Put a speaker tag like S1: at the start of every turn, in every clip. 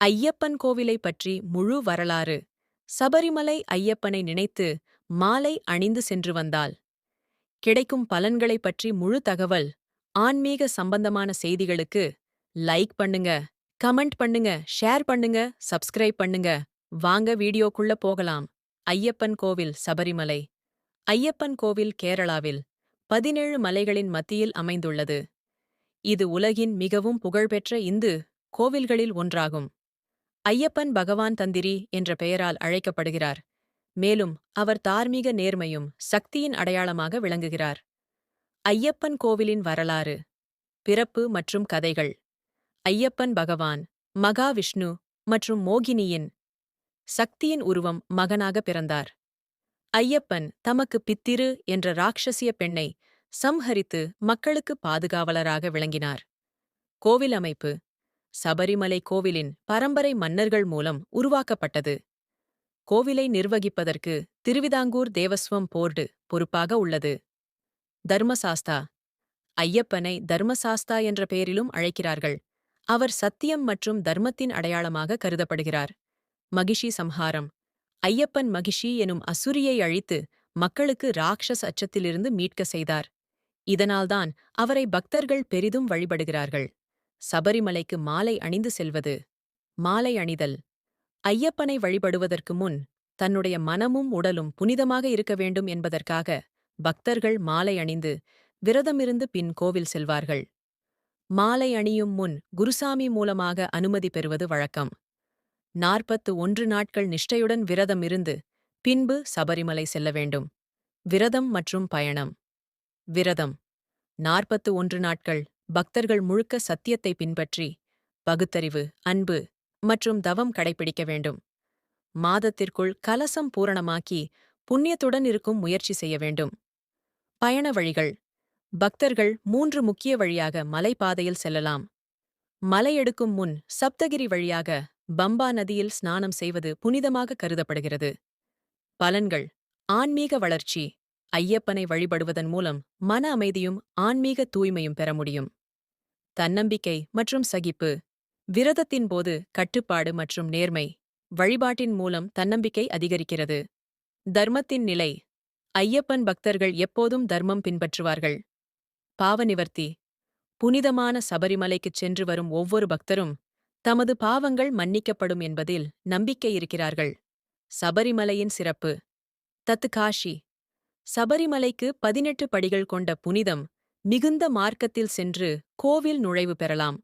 S1: ஐயப்பன் கோவிலை பற்றி முழு வரலாறு. சபரிமலை ஐயப்பனை நினைத்து மாலை அணிந்து சென்று வந்தால் கிடைக்கும் பலன்களைப் பற்றி முழு தகவல் ஆன்மீக சம்பந்தமான செய்திகளுக்கு லைக் பண்ணுங்க கமெண்ட் பண்ணுங்க ஷேர் பண்ணுங்க சப்ஸ்கிரைப் பண்ணுங்க. வாங்க வீடியோக்குள்ள போகலாம். ஐயப்பன் கோவில் சபரிமலை. ஐயப்பன் கோவில் கேரளாவில் பதினேழு மலைகளின் மத்தியில் அமைந்துள்ளது. இது உலகின் மிகவும் புகழ்பெற்ற இந்து கோவில்களில் ஒன்றாகும். ஐயப்பன் பகவான் தந்திரி என்ற பெயரால் அழைக்கப்படுகிறார். மேலும் அவர் தார்மீக நேர்மையும் சக்தியின் அடையாளமாக விளங்குகிறார். ஐயப்பன் கோவிலின் வரலாறு பிறப்பு மற்றும் கதைகள். ஐயப்பன் பகவான் மகாவிஷ்ணு மற்றும் மோகினியின் சக்தியின் உருவம் மகனாக பிறந்தார். ஐயப்பன் தமக்கு பித்திரு என்ற ராட்சசிய பெண்ணை சம்ஹரித்து மக்களுக்கு பாதுகாவலராக விளங்கினார். கோவில் அமைப்பு சபரிமலை கோவிலின் பரம்பரை மன்னர்கள் மூலம் உருவாக்கப்பட்டது. கோவிலை நிர்வகிப்பதற்கு திருவிதாங்கூர் தேவஸ்வம் போர்டு பொறுப்பாக உள்ளது. தர்மசாஸ்தா. ஐயப்பனை தர்மசாஸ்தா என்ற பெயரிலும் அழைக்கிறார்கள். அவர் சத்தியம் மற்றும் தர்மத்தின் அடையாளமாக கருதப்படுகிறார். மகிஷி சம்ஹாரம். ஐயப்பன் மகிஷி எனும் அசுரியை அழித்து மக்களுக்கு ராக்ஷஸ் அச்சத்திலிருந்து மீட்க செய்தார். இதனால்தான் அவரை பக்தர்கள் பெரிதும் வழிபடுகிறார்கள். சபரிமலைக்கு மாலை அணிந்து செல்வது. மாலை அணிதல். ஐயப்பனை வழிபடுவதற்கு முன் தன்னுடைய மனமும் உடலும் புனிதமாக இருக்க வேண்டும் என்பதற்காக பக்தர்கள் மாலை அணிந்து விரதமிருந்து பின் கோவில் செல்வார்கள். மாலை அணியும் முன் குருசாமி மூலமாக அனுமதி பெறுவது வழக்கம். நாற்பத்து ஒன்று நாட்கள் நிஷ்டையுடன் விரதம் இருந்து பின்பு சபரிமலை செல்ல வேண்டும். விரதம் மற்றும் பயணம். விரதம். நாற்பத்து ஒன்று நாட்கள் பக்தர்கள் முழுக்க சத்தியத்தை பின்பற்றி பகுத்தறிவு அன்பு மற்றும் தவம் கடைபிடிக்க வேண்டும். மாதத்திற்குள் கலசம் பூரணமாக்கி புண்ணியத்துடன் இருக்கும் முயற்சி செய்ய வேண்டும். பயண வழிகள். பக்தர்கள் மூன்று முக்கிய வழியாக மலைப்பாதையில் செல்லலாம். மலையெடுக்கும் முன் சப்தகிரி வழியாக பம்பா நதியில் ஸ்நானம் செய்வது புனிதமாக கருதப்படுகிறது. பலன்கள். ஆன்மீக வளர்ச்சி. ஐயப்பனை வழிபடுவதன் மூலம் மன அமைதியும் ஆன்மீக தூய்மையும் பெற முடியும். தன்னம்பிக்கை மற்றும் சகிப்பு. விரதத்தின் போது கட்டுப்பாடு மற்றும் நேர்மை. வழிபாட்டின் மூலம் தன்னம்பிக்கை அதிகரிக்கிறது. தர்மத்தின் நிலை. ஐயப்பன் பக்தர்கள் எப்போதும் தர்மம் பின்பற்றுவார்கள். பாவநிவர்த்தி. புனிதமான சபரிமலைக்குச் சென்று வரும் ஒவ்வொரு பக்தரும் தமது பாவங்கள் மன்னிக்கப்படும் என்பதில் நம்பிக்கை இருக்கிறார்கள். சபரிமலையின் சிறப்பு. தத்து காஷி சபரிமலைக்கு பதினெட்டு படிகள் கொண்ட புனிதம் மிகுந்த மார்க்கத்தில் சென்று கோவில் நுழைவு பெறலாம்.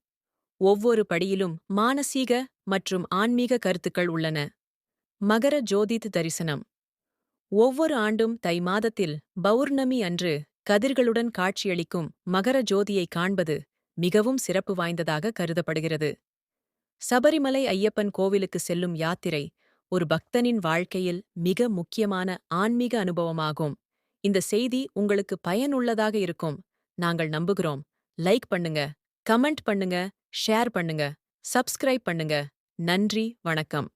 S1: ஒவ்வொரு படியிலும் மானசீக மற்றும் ஆன்மீக கருத்துக்கள் உள்ளன. மகர ஜோதித் தரிசனம். ஒவ்வொரு ஆண்டும் தை மாதத்தில் பௌர்ணமி அன்று கதிர்களுடன் காட்சியளிக்கும் மகர ஜோதியை காண்பது மிகவும் சிறப்பு வாய்ந்ததாக கருதப்படுகிறது. சபரிமலை ஐயப்பன் கோவிலுக்கு செல்லும் யாத்திரை ஒரு பக்தனின் வாழ்க்கையில் மிக முக்கியமான ஆன்மீக அனுபவமாகும். இந்த செய்தி உங்களுக்கு பயனுள்ளதாக இருக்கும். நாங்கள் நம்புகிறோம். லைக் பண்ணுங்க கமெண்ட் பண்ணுங்க ஷேர் பண்ணுங்க சப்ஸ்கிரைப் பண்ணுங்க. நன்றி வணக்கம்.